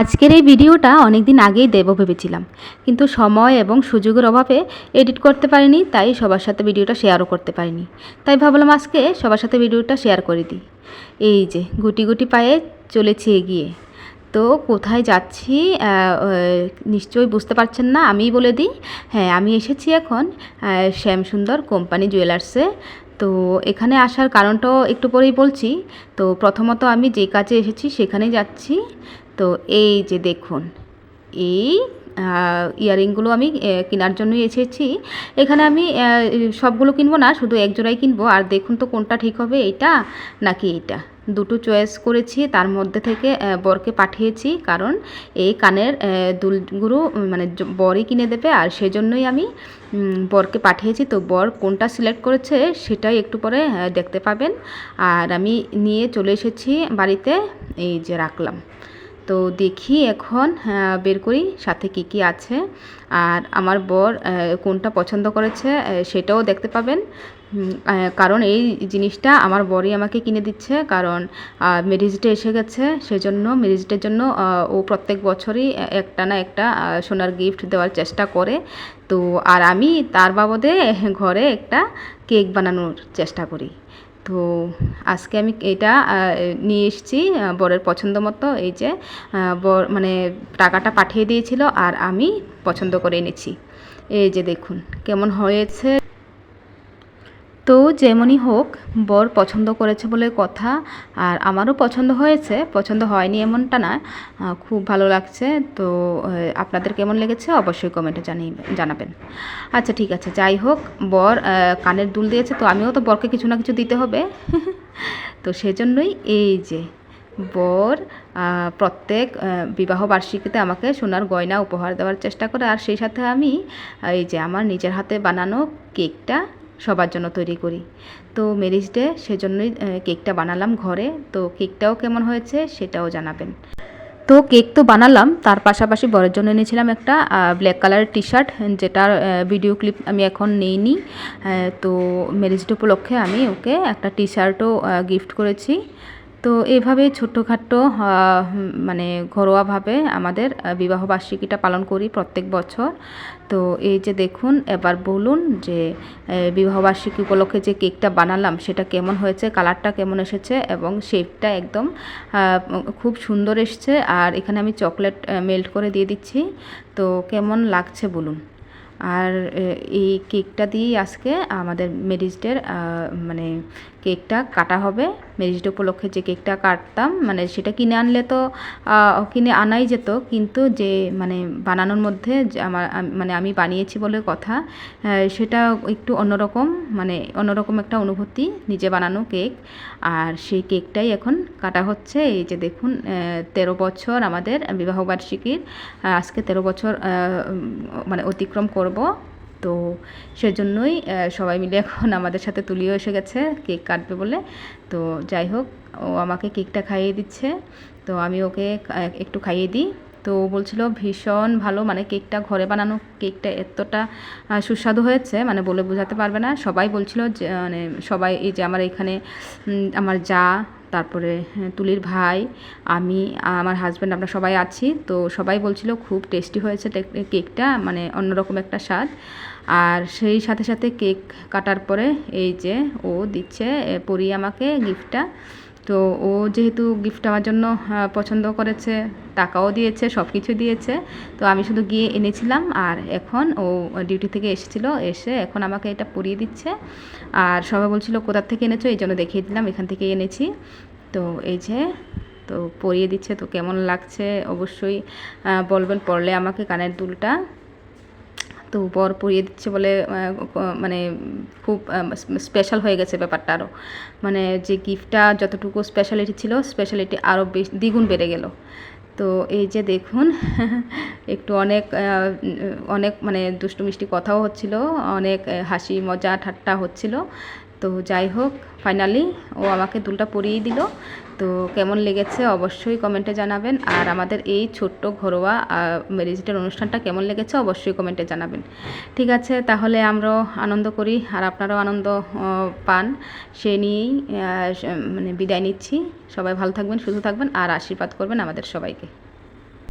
আজকের এই ভিডিওটা অনেক দিন আগেই দেব ভেবেছিলাম। কিন্তু সময় এবং সুযোগের অভাবে এডিট করতে পারিনি, তাই সবার সাথে ভিডিওটা শেয়ারও করতে পারিনি। তাই ভাবলাম আজকে সবার সাথে ভিডিওটা শেয়ার করে দিই। এই যে, গুটি গুটি পায়ে চলেছি এগিয়ে। তো কোথায় যাচ্ছি নিশ্চয়ই বুঝতে পারছেন না, আমিই বলে দিই। হ্যাঁ আমি এসেছি এখন শ্যামসুন্দর কোম্পানি জুয়েলার্সে। তো এখানে আসার কারণটাও একটু পরেই বলছি। তো প্রথমত আমি যে কাজে এসেছি সেখানে যাচ্ছি। তো এই যে দেখুন, এই ইয়ারিংগুলো আমি কেনার জন্যই এসেছি। এখানে আমি সবগুলো কিনবো না, শুধু এক জোড়াই কিনবো। আর দেখুন তো কোনটা ঠিক হবে, এইটা নাকি এইটা। দুটো চয়েস করেছি। তার মধ্যে থেকে বরকে পাঠিয়েছি কারণ এই কানের দুলগুলো মানে বরই কিনে দেবে আর সেজন্যই আমি বরকে পাঠিয়েছি। তো বর কোনটা সিলেক্ট করেছে সেটাই একটু পরে দেখতে পাবেন। আর আমি নিয়ে চলে এসেছি বাড়িতে, এই যে রাখলাম। তো দেখি এখন বের করি সাথে কি কি আছে। আর আমার বর কোনটা পছন্দ করেছে সেটাও দেখতে পাবেন। কারণ এই জিনিসটা আমার বরই আমাকে কিনে দিচ্ছে, কারণ মেরিজিটে এসে গেছে, সেজন্য মেরিজিটের জন্য ও প্রত্যেক বছরই একটা না একটা সোনার গিফট দেওয়ার চেষ্টা করে। তো, আর আমি তার বাবদে ঘরে একটা কেক বানানোর চেষ্টা করি। তো আজকে আমি এটা নিয়ে এসেছি বরের পছন্দ মতো, এই যে বর মানে টাকাটা পাঠিয়ে দিয়েছিল আর আমি পছন্দ করে এনেছি। এই যে দেখুন, কেমন হয়েছে। তো যেমনই হোক, বর পছন্দ করেছে বলে কথা, আর আমারও পছন্দ হয়েছে, পছন্দ হয়নি এমনটা না খুব ভালো লাগছে। তো আপনাদের কেমন লেগেছে অবশ্যই কমেন্টে জানিয়ে, জানাবেন। আচ্ছা ঠিক আছে, যাই হোক, বর কানের দুল দিয়েছে, তো আমিও তো বরকে কিছু না কিছু দিতে হবে। তো সেজন্যই এই যে, বর প্রত্যেক বিবাহ বার্ষিকীতে আমাকে সোনার গয়না উপহার দেওয়ার চেষ্টা করে, আর সেই সাথে আমি, এই যে, আমার নিজের হাতে বানানো কেকটা সবার জন্য তৈরি করি। তো ম্যারেজ ডে সেজন্যই কেকটা বানালাম ঘরে। তো কেকটাও কেমন হয়েছে সেটাও জানাবেন। তো কেক তো বানালাম, তার পাশাপাশি বরের জন্য এনেছিলাম একটা ব্ল্যাক কালারের টি শার্ট যেটার ভিডিও ক্লিপ আমি এখন নেইনি। তো ম্যারেজ ডে উপলক্ষে আমি ওকে একটা টি শার্টও গিফট করেছি। তো এইভাবে ছোট্টখাট্টো মানে ঘরোয়াভাবে আমাদের আহ, বিবাহবার্ষিকীটা পালন করি প্রত্যেক বছর। তো এই যে দেখুন এবার বলুন যে আহ, বিবাহবার্ষিকী উপলক্ষে যে কেকটা বানালাম সেটা কেমন হয়েছে কালারটা কেমন এসেছে এবং শেপটা একদম খুব সুন্দর এসছে। আর এখানে আমি চকলেট মেল্ট করে দিয়ে দিচ্ছি। তো কেমন লাগছে বলুন? আর এই কেকটা দিয়েই আজকে আমাদের মেরিজডের মানে কেকটা কাটা হবে। মেরিজডে উপলক্ষে যে কেকটা কাটতাম মানে সেটা কিনে আনলে তো কিনে আনাই যেত। কিন্তু যে মানে বানানোর মধ্যে আমার মানে আমি বানিয়েছি বলে কথা সেটা একটু অন্যরকম মানে অন্যরকম একটা অনুভূতি, নিজে বানানো কেক। আর সেই কেকটাই এখন কাটা হচ্ছে। এই যে দেখুন তেরো বছর আমাদের বিবাহবার্ষিকীর আজকে তেরো বছর মানে অতিক্রম করব। তো সেজন্যই সবাই মিলে এখন আমাদের সাথে তুলিও এসে গেছে, কেক কাটবে বলে। তো যাই হোক, ও আমাকে কেকটা খাইয়ে দিচ্ছে। তো আমি ওকে একটু খাইয়ে দিই। তো বলছিল, ভীষণ ভালো মানে কেকটা ঘরে বানানো কেকটা এতটা সুস্বাদু হয়েছে মানে বলে বোঝাতে পারবে না। সবাই বলছিল যে মানে সবাই, এই যে আমার এখানে আমার যা তারপরে হ্যাঁ, তুলির ভাই আমি আমার হাজব্যান্ড আমরা সবাই আছি। তো সবাই বলছিল খুব টেস্টি হয়েছে কেকটা মানে অন্যরকম একটা স্বাদ। আর সেই সাথে সাথে কেক কাটার পরে এই যে ও দিচ্ছে পরি আমাকে গিফটটা তো ও যেহেতু গিফট আমার জন্য পছন্দ করেছে, টাকাও দিয়েছে সব কিছু দিয়েছে, তো আমি শুধু গিয়ে এনেছিলাম আর এখন ও ডিউটি থেকে এসেছিল, এসে এখন আমাকে এটা পরিয়ে দিচ্ছে। আর সবাই বলছিল, কোথা থেকে এনেছো? এই জন্য দেখিয়ে দিলাম, এখান থেকে এনেছি। তো এই যে, তো পরিয়ে দিচ্ছে, তো কেমন লাগছে? অবশ্যই বলবেন পরলে আমাকে কানের দুলটা। তো বর পরিয়ে দিচ্ছে বলে মানে খুব স্পেশাল হয়ে গেছে ব্যাপারটা আরও মানে যে গিফটটা যতটুকু স্পেশালিটি ছিল স্পেশালিটি আরও বেশ, দ্বিগুণ বেড়ে গেল। তো এই যে দেখুন, একটু অনেক অনেক মানে দুষ্টু মিষ্টি কথাও হচ্ছিল, অনেক হাসি মজা ঠাট্টা হচ্ছিল। তো যাই হোক ফাইনালি ও আমাকে দুলটা পরিয়ে দিল। তো কেমন লেগেছে অবশ্যই কমেন্টে জানাবেন। আর আমাদের এই ছোট্ট ঘরোয়া ম্যারেজের অনুষ্ঠানটা কেমন লেগেছে অবশ্যই কমেন্টে জানাবেন। ঠিক আছে, তাহলে আমরাও আনন্দ করি। আর আপনারাও আনন্দ পান। সে নিয়েই মানে বিদায় নিচ্ছি। সবাই ভালো থাকবেন, সুস্থ থাকবেন। আর আশীর্বাদ করবেন আমাদের সবাইকে।